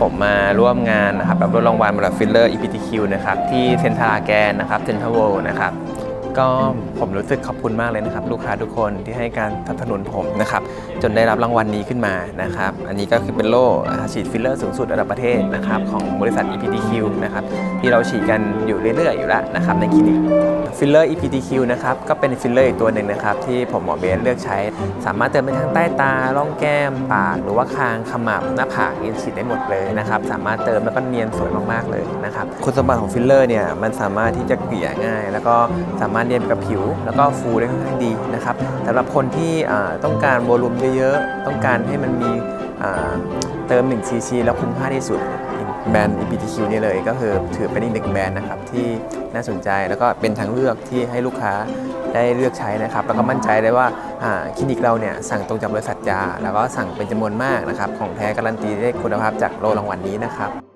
ผมมาร่วมงานนะครับรับรางวัลระดับฟิลเลอร์ EPTQ นะครับที่เซนทาราแกนนะครับเซนทรัลเวลนะครับ ก็ผมรู้สึกขอบคุณมากเลยนะครับ ลูกค้าทุกคนที่ให้การสนับสนุนผมนะครับ จนได้รับรางวัลนี้ขึ้นมานะครับ อันนี้ก็คือเป็นโล่ฉีดฟิลเลอร์สูงสุดระดับประเทศนะครับของบริษัท EPTQ นะครับที่เราฉีดกันอยู่เรื่อยๆอยู่แล้วนะครับในคลินิกฟิลเลอร์ EPTQ นะครับก็เป็นฟิลเลอร์อีกตัวหนึ่งนะครับที่ผมหมอเบสเลือกใช้ สามารถเติมไปทั้งใต้ตาร่องแก้มปาก หรือว่าคางขมับหน้าผากนี่ฉีดได้หมดเลยนะครับสามารถเติมแล้วก็เนียนสวยมากๆเลยนะครับคุณสมบัติของฟิลเลอร์เนี่ยมันสามารถที่จะเกลี่ยง่าย แล้วก็สามารถเนียนกับผิว แล้วก็ฟูได้ค่อนข้างดีนะครับสำหรับคนที่ต้องการโวลูมเยอะๆ ต้องการให้มันมีเติม1 cc แล้วคุ้มค่าที่สุดแบรนด์ EPTQ นี่เลยก็คือถือเป็นอีกหนึ่งแบรนด์นะครับที่น่าสนใจแล้วก็เป็นทางเลือกที่ให้ลูกค้าได้เลือกใช้นะครับ แล้วก็มั่นใจได้ว่าคลินิกเราเนี่ยสั่งตรงจากบริษัทยา แล้วก็สั่งเป็นจำนวนมากนะครับ ของแท้การันตีได้คุณภาพจากโลรางวัลนี้นะครับ